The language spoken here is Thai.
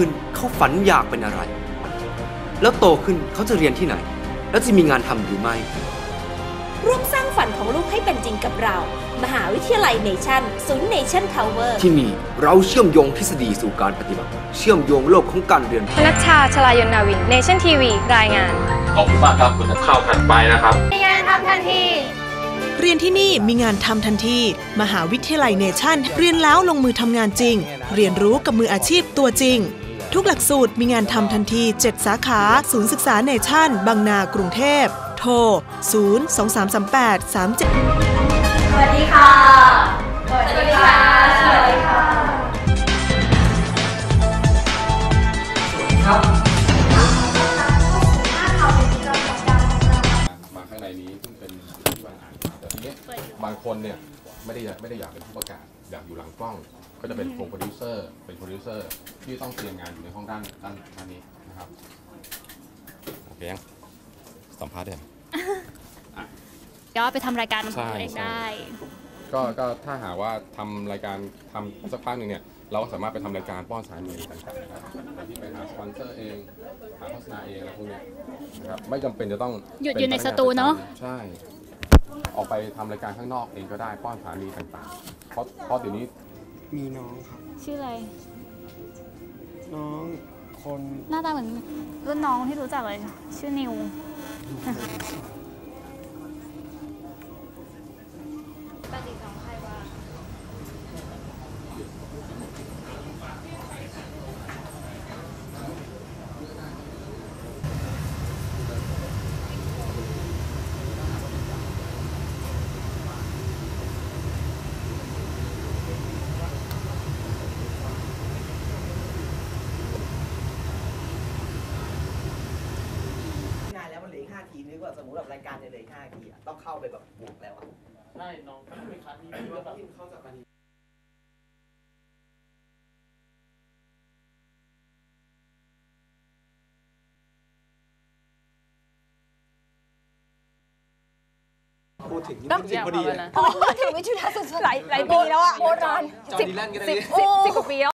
ขึ้นเขาฝันอยากเป็นอะไร แล้วโตขึ้นเขาจะเรียนที่ไหน แล้วจะมีงานทำหรือไม่ ร่วมสร้างฝันของลูกให้เป็นจริงกับเรา มหาวิทยาลัยเนชั่นศูนย์เนชั่นทาวเวอร์ที่นี่เราเชื่อมโยงทฤษฎีสู่การปฏิบัติ เชื่อมโยงโลกของการเรียนนัชชาชลายนนาวินเนชั่นทีวีรายงานขอบคุณมากครับคุณข้าวถัดไปนะครับเรียนที่นี่มีงานทำทันที มหาวิทยาลัยเนชั่น เรียนแล้วลงมือทำงานจริง เรียนรู้กับมืออาชีพตัวจริง ทุกหลักสูตรมีงานทำทันที 7 สาขา ศูนย์ศึกษาเนชั่น บางนา กรุงเทพ โทร 0 2 3 3 8 3 7 สวัสดีค่ะ สวัสดีค่ะ สวัสดีค่ะมาข้างในนี้ซึ่งเป็นที่วางอ่านแต่ทีนี้บางคนเนี่ย ไม่ได้อยากไม่ได้อยากเป็นผู้ประกาศ อยากอยู่หลังกล้อง ก็จะเป็นโปรโปรดิวเซอร์ เป็นโปรดิวเซอร์ที่ต้องเตรียมงานอยู่ในห้องด้านด้านด้านนี้นะครับ โอเคยังสัมภาษณ์ได้ยังก็ไปทำรายการของใช่ตัวเองใช่ได้ก็ก็ถ้าหากว่าทำรายการทำสักพักหนึ่งเนี่ย เราก็สามารถไปทำรายการป้อนสารเงินต่างๆนะครับแบบที่ไปหาสปอนเซอร์เอง หาโฆษณาเองอะไรพวกเนี้ยนะครับไม่จำเป็นจะต้องหยุดเป็อยู่ในพกงสตูเนอะปจำใช่ ออกไปทำรายการข้างนอกเองก็ได้ป้อนสถานีต่างๆ เพราะเพราะเดี๋ยวนี้มีน้องครับ ชื่ออะไร น้องคนหน้าตาเหมือนรุ่นน้องที่รู้จักเลย ชื่อนิว งานแล้วมันเหลืออีกห้าทีนึกว่าสมมติแบบรายการจะเหลืออีกห้าทีอะต้องเข้าไปแบบบุกแล้วอะใช่น้องไม่คัดนี่ว่าที่เข้าจากการพูดถึงนี่เป็นสิ่งพอดีอะถึงวิชุดาสุดหลายหลายปีแล้วอะโบราณจอร์นดีแลนก็ได้สิบสิบกว่าปีแล้ว